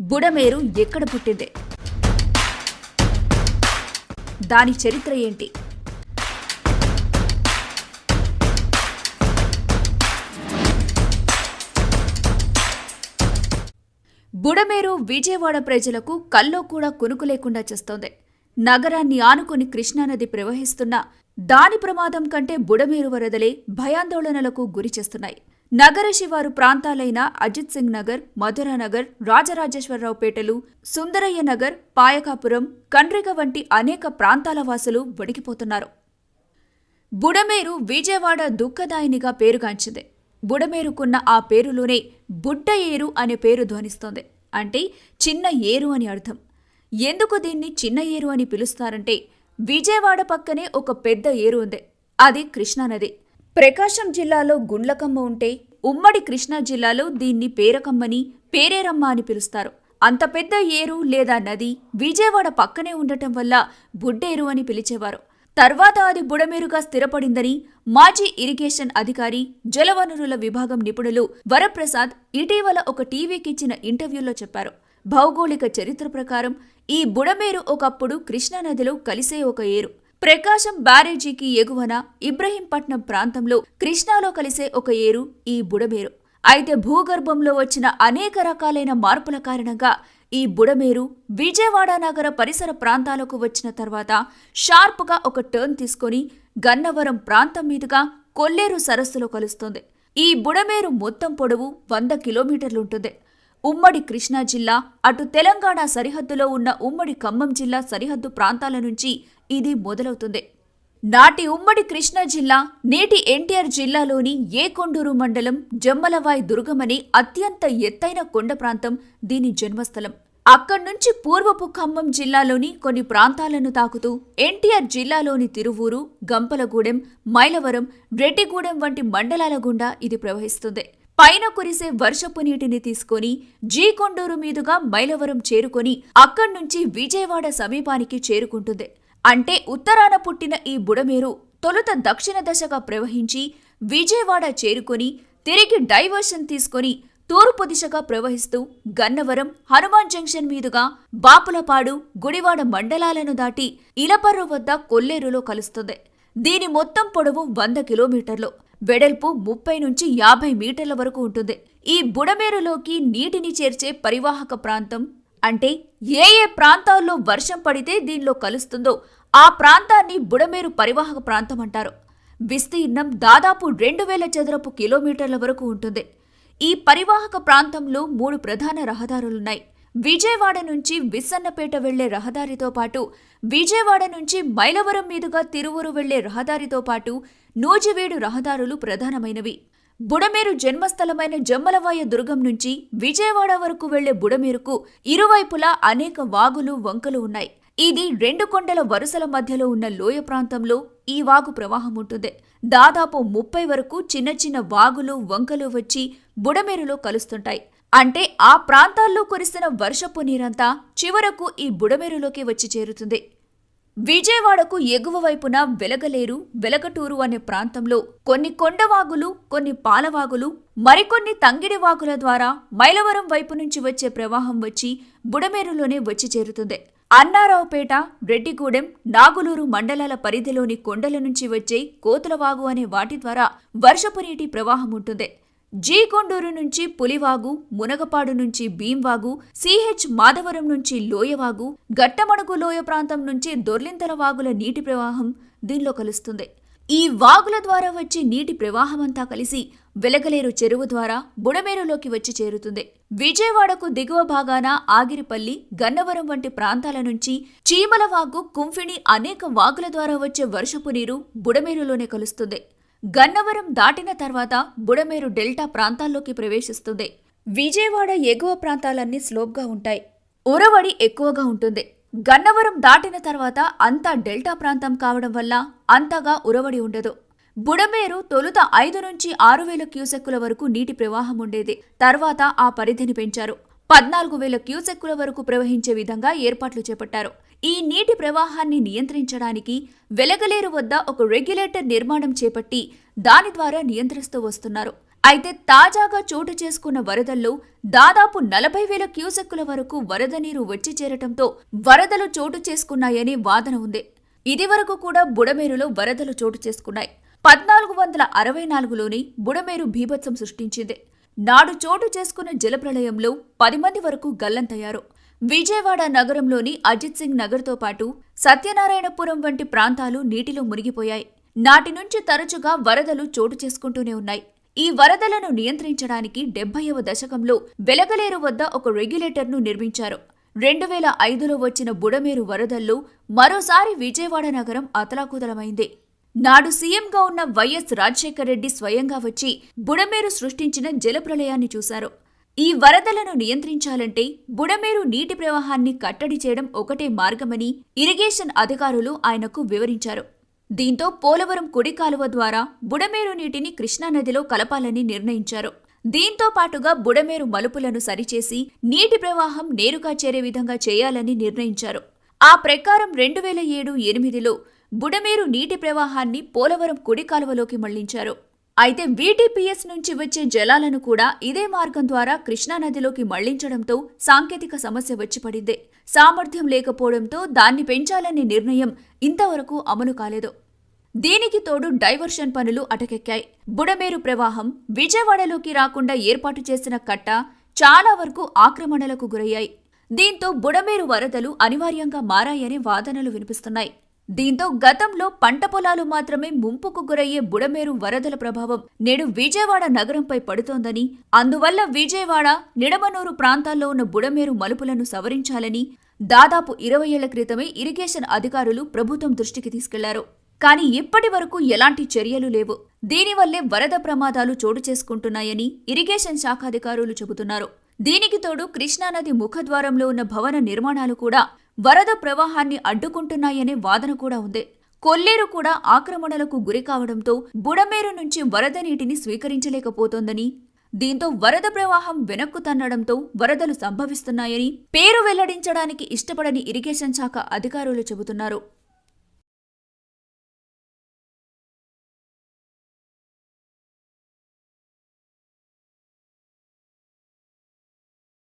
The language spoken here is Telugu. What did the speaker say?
బుడమేరు ఎక్కడ పుట్టింది? దాని చరిత్ర ఏంటి? బుడమేరు విజయవాడ ప్రజలకు కల్లో కూడా కునుకు లేకుండా చేస్తోంది. నగరాన్ని ఆనుకుని కృష్ణానది ప్రవహిస్తున్న దాని ప్రమాదం కంటే బుడమేరు వరదలే భయాందోళనలకు గురి చేస్తున్నాయి. నగర శివారు ప్రాంతాలైన అజిత్ సింగ్ నగర్ మధురానగర్ రాజరాజేశ్వరరావుపేటలు సుందరయ్య నగర్ పాయకాపురం కండ్రిగ వంటి అనేక ప్రాంతాల వాసులు వణికిపోతున్నారు. బుడమేరు విజయవాడ దుఃఖదాయినిగా పేరుగాంచింది. బుడమేరుకున్న ఆ పేరులోనే బుడ్డ ఏరు అనే పేరు ధ్వనిస్తోంది. అంటే చిన్న ఏరు అని అర్థం. ఎందుకు దీన్ని చిన్న ఏరు అని పిలుస్తారంటే విజయవాడ పక్కనే ఒక పెద్ద ఏరు ఉంది. అది కృష్ణానది. ప్రకాశం జిల్లాలో గుండ్లకమ్మ ఉంటే ఉమ్మడి కృష్ణా జిల్లాలో దీన్ని పేరకమ్మని పేరేరమ్మ అని పిలుస్తారు. అంత పెద్ద ఏరు లేదా నది విజయవాడ పక్కనే ఉండటం వల్ల బుడ్డేరు అని పిలిచేవారు. తర్వాత అది బుడమేరుగా స్థిరపడిందని మాజీ ఇరిగేషన్ అధికారి జలవనరుల విభాగం నిపుణులు వరప్రసాద్ ఇటీవల ఒక టీవీకి ఇచ్చిన ఇంటర్వ్యూలో చెప్పారు. భౌగోళిక చరిత్ర ప్రకారం ఈ బుడమేరు ఒకప్పుడు కృష్ణానదిలో కలిసే ఒక ఏరు. ప్రకాశం బ్యారేజీకి ఎగువన ఇబ్రహీంపట్నం ప్రాంతంలో కృష్ణాలో కలిసే ఒక ఏరు ఈ బుడమేరు. అయితే భూగర్భంలో వచ్చిన అనేక రకాలైన మార్పుల కారణంగా ఈ బుడమేరు విజయవాడ నగర పరిసర ప్రాంతాలకు వచ్చిన తర్వాత షార్ప్గా ఒక టర్న్ తీసుకొని గన్నవరం ప్రాంతం మీదుగా కొల్లేరు సరస్సులో కలుస్తుంది. ఈ బుడమేరు మొత్తం పొడవు వంద కిలోమీటర్లుంటుంది ఉమ్మడి కృష్ణా జిల్లా అటు తెలంగాణ సరిహద్దులో ఉన్న ఉమ్మడి ఖమ్మం జిల్లా సరిహద్దు ప్రాంతాల నుంచి ఇది మొదలవుతుంది. నాటి ఉమ్మడి కృష్ణా జిల్లా నేటి ఎన్టీఆర్ జిల్లాలోని ఏకొండూరు మండలం జమ్మలవాయ్ దుర్గమనే అత్యంత ఎత్తైన కొండ ప్రాంతం దీని జన్మస్థలం. అక్కడ్నుంచి పూర్వపు ఖమ్మం జిల్లాలోని కొన్ని ప్రాంతాలను తాకుతూ ఎన్టీఆర్ జిల్లాలోని తిరువూరు గంపలగూడెం మైలవరం రెడ్డిగూడెం వంటి మండలాల గుండా ఇది ప్రవహిస్తుంది. పైన కురిసే వర్షపు నీటిని తీసుకొని జీకొండూరు మీదుగా మైలవరం చేరుకొని అక్కడ్నుంచి విజయవాడ సమీపానికి చేరుకుంటుంది. అంటే ఉత్తరాన పుట్టిన ఈ బుడమేరు తొలుత దక్షిణ దశగా ప్రవహించి విజయవాడ చేరుకొని తిరిగి డైవర్షన్ తీసుకొని తూర్పు దిశగా ప్రవహిస్తూ గన్నవరం హనుమాన్ జంక్షన్ మీదుగా బాపులపాడు గుడివాడ మండలాలను దాటి ఇలపర్రు వద్ద కొల్లేరులో కలుస్తుంది. దీని మొత్తం పొడవు వంద కిలోమీటర్లు. వెడల్పు ముప్పై నుంచి యాభై మీటర్ల వరకు ఉంటుంది. ఈ బుడమేరులోకి నీటిని చేర్చే పరివాహక ప్రాంతం అంటే ఏ ఏ ప్రాంతాల్లో వర్షం పడితే దీనిలో కలుస్తుందో ఆ ప్రాంతాన్ని బుడమేరు పరివాహక ప్రాంతం అంటారు. విస్తీర్ణం దాదాపు రెండు వేల చదరపు కిలోమీటర్ల వరకు ఉంటుంది. ఈ పరివాహక ప్రాంతంలో మూడు ప్రధాన రహదారులున్నాయి. విజయవాడ నుంచి విస్సన్నపేట వెళ్ళే రహదారితో పాటు విజయవాడ నుంచి మైలవరం మీదుగా తిరువురు వెళ్ళే రహదారితో పాటు నూజివీడు రహదారులు ప్రధానమైనవి. బుడమేరు జన్మస్థలమైన జమ్మలవాయ దుర్గం నుంచి విజయవాడ వరకు వెళ్ళే బుడమేరుకు ఇరువైపులా అనేక వాగులు వంకలు ఉన్నాయి. ఇది రెండు కొండల వరుసల మధ్యలో ఉన్న లోయ ప్రాంతంలో ఈ వాగు ప్రవాహం ఉంటుంది. దాదాపు ముప్పై వరకు చిన్న చిన్న వాగులు వంకలు వచ్చి బుడమేరులో కలుస్తుంటాయి. అంటే ఆ ప్రాంతాల్లో కురిసిన వర్షపు నీరంతా చివరకు ఈ బుడమేరులోకి వచ్చి చేరుతుంది. విజయవాడకు ఎగువ వైపున వెలగలేరు వెలగటూరు అనే ప్రాంతంలో కొన్ని కొండవాగులు కొన్ని పాలవాగులు మరికొన్ని తంగిడి వాగుల ద్వారా మైలవరం వైపు నుంచి వచ్చే ప్రవాహం వచ్చి బుడమేరులోనే వచ్చి చేరుతుంది. అన్నారావుపేట రెడ్డిగూడెం నాగులూరు మండలాల పరిధిలోని కొండల నుంచి వచ్చే కోతులవాగు అనే వాటి ద్వారా వర్షపు నీటి ప్రవాహం ఉంటుంది. జీకొండూరు నుంచి పులివాగు మునగపాడు నుంచి భీంవాగు సిహెచ్ మాధవరం నుంచి లోయవాగు గట్టమణుగు లోయ ప్రాంతం నుంచి దొర్లింతల వాగుల నీటి ప్రవాహం దీనిలో కలుస్తుంది. ఈ వాగుల ద్వారా వచ్చే నీటి ప్రవాహమంతా కలిసి వెలగలేరు చెరువు ద్వారా బుడమేరులోకి వచ్చి చేరుతుంది. విజయవాడకు దిగువ భాగాన ఆగిరిపల్లి గన్నవరం వంటి ప్రాంతాల నుంచి చీమలవాగు కుంఫిణి అనేక వాగుల ద్వారా వచ్చే వర్షపు నీరు బుడమేరులోనే కలుస్తుంది. గన్నవరం దాటిన తర్వాత బుడమేరు డెల్టా ప్రాంతాల్లోకి ప్రవేశిస్తుంది. విజయవాడ ఎగువ ప్రాంతాలన్నీ స్లోప్గా ఉంటాయి. ఉరవడి ఎక్కువగా ఉంటుంది. గన్నవరం దాటిన తర్వాత అంతా డెల్టా ప్రాంతం కావడం వల్ల అంతగా ఉరవడి ఉండదు. బుడమేరు తొలుత ఐదు నుంచి ఆరు వేల క్యూసెక్కుల వరకు నీటి ప్రవాహం ఉండేది. తర్వాత ఆ పరిధిని పెంచారు. పద్నాలుగు వేల క్యూసెక్కుల వరకు ప్రవహించే విధంగా ఏర్పాట్లు చేపట్టారు. ఈ నీటి ప్రవాహాన్ని నియంత్రించడానికి వెలగలేరు వద్ద ఒక రెగ్యులేటర్ నిర్మాణం చేపట్టి దాని ద్వారా నియంత్రిస్తూ వస్తున్నారు. అయితే తాజాగా చోటు చేసుకున్న వరదల్లో దాదాపు నలభై వేల క్యూసెక్కుల వరకు వరద నీరు వచ్చి చేరటంతో వరదలు చోటు చేసుకున్నాయని వాదన ఉంది. ఇదివరకు కూడా బుడమేరులో వరదలు చోటు చేసుకున్నాయి. పద్నాలుగు వందల అరవై నాలుగులోని బుడమేరు భీభత్సం సృష్టించింది. నాడు చోటు చేసుకున్న జలప్రళయంలో పది మంది వరకు గల్లంతయ్యారు. విజయవాడ నగరంలోని అజిత్ సింగ్ నగర్తో పాటు సత్యనారాయణపురం వంటి ప్రాంతాలు నీటిలో మునిగిపోయాయి. నాటి నుంచి తరచుగా వరదలు చోటు చేసుకుంటూనే ఉన్నాయి. ఈ వరదలను నియంత్రించడానికి డెబ్బైవ దశకంలో వెలగలేరు వద్ద ఒక రెగ్యులేటర్ను నిర్మించారు. రెండు వేల ఐదులో వచ్చిన బుడమేరు వరదల్లో మరోసారి విజయవాడ నగరం అతలాకుతలమైంది. నాడు సీఎంగా ఉన్న వైఎస్ రాజశేఖర రెడ్డి స్వయంగా వచ్చి బుడమేరు సృష్టించిన జలప్రలయాన్ని చూశారు. ఈ వరదలను నియంత్రించాలంటే బుడమేరు నీటి ప్రవాహాన్ని కట్టడి చేయడం ఒకటే మార్గమని ఇరిగేషన్ అధికారులు ఆయనకు వివరించారు. దీంతో పోలవరం కుడి కాలువ ద్వారా బుడమేరు నీటిని కృష్ణానదిలో కలపాలని నిర్ణయించారు. దీంతో పాటుగా బుడమేరు మలుపులను సరిచేసి నీటి ప్రవాహం నేరుగా చేరే విధంగా చేయాలని నిర్ణయించారు. ఆ ప్రకారం రెండు వేల ఏడు ఎనిమిదిలో బుడమేరు నీటి ప్రవాహాన్ని పోలవరం కుడి కాలువలోకి మళ్ళించారు. అయితే వీటీపీఎస్ నుంచి వచ్చే జలాలను కూడా ఇదే మార్గం ద్వారా కృష్ణానదిలోకి మళ్ళించడంతో సాంకేతిక సమస్య వచ్చి పడింది సామర్థ్యం లేకపోవడంతో దాన్ని పెంచాలనే నిర్ణయం ఇంతవరకు అమలు కాలేదు. దీనికి తోడు డైవర్షన్ పనులు అటకెక్కాయి. బుడమేరు ప్రవాహం విజయవాడలోకి రాకుండా ఏర్పాటు చేసిన కట్ట చాలా వరకు ఆక్రమణలకు గురయ్యాయి. దీంతో బుడమేరు వరదలు అనివార్యంగా మారాయనే వాదనలు వినిపిస్తున్నాయి. దీంతో గతంలో పంట పొలాలు మాత్రమే ముంపుకు గురయ్యే బుడమేరు వరదల ప్రభావం నేడు విజయవాడ నగరంపై పడుతోందని అందువల్ల విజయవాడ నిడమనూరు ప్రాంతాల్లో ఉన్న బుడమేరు మలుపులను సవరించాలని దాదాపు ఇరవై ఏళ్ళ క్రితమే ఇరిగేషన్ అధికారులు ప్రభుత్వం దృష్టికి తీసుకెళ్ళారు. కానీ ఇప్పటి వరకు ఎలాంటి చర్యలు లేవు. దీనివల్లే వరద ప్రమాదాలు చోటు చేసుకుంటున్నాయని ఇరిగేషన్ శాఖాధికారులు చెబుతున్నారు. దీనికి తోడు కృష్ణానది ముఖద్వారంలో ఉన్న భవన నిర్మాణాలు కూడా వరద ప్రవాహాన్ని అడ్డుకుంటున్నాయనే వాదన కూడా ఉంది. కొల్లేరు కూడా ఆక్రమణలకు గురి కావడంతో బుడమేరు నుంచి వరద నీటిని స్వీకరించలేకపోతోందని దీంతో వరద ప్రవాహం వెనక్కు తన్నడంతో వరదలు సంభవిస్తున్నాయని పేరు వెల్లడించడానికి ఇష్టపడని ఇరిగేషన్ శాఖ అధికారులు చెబుతున్నారు.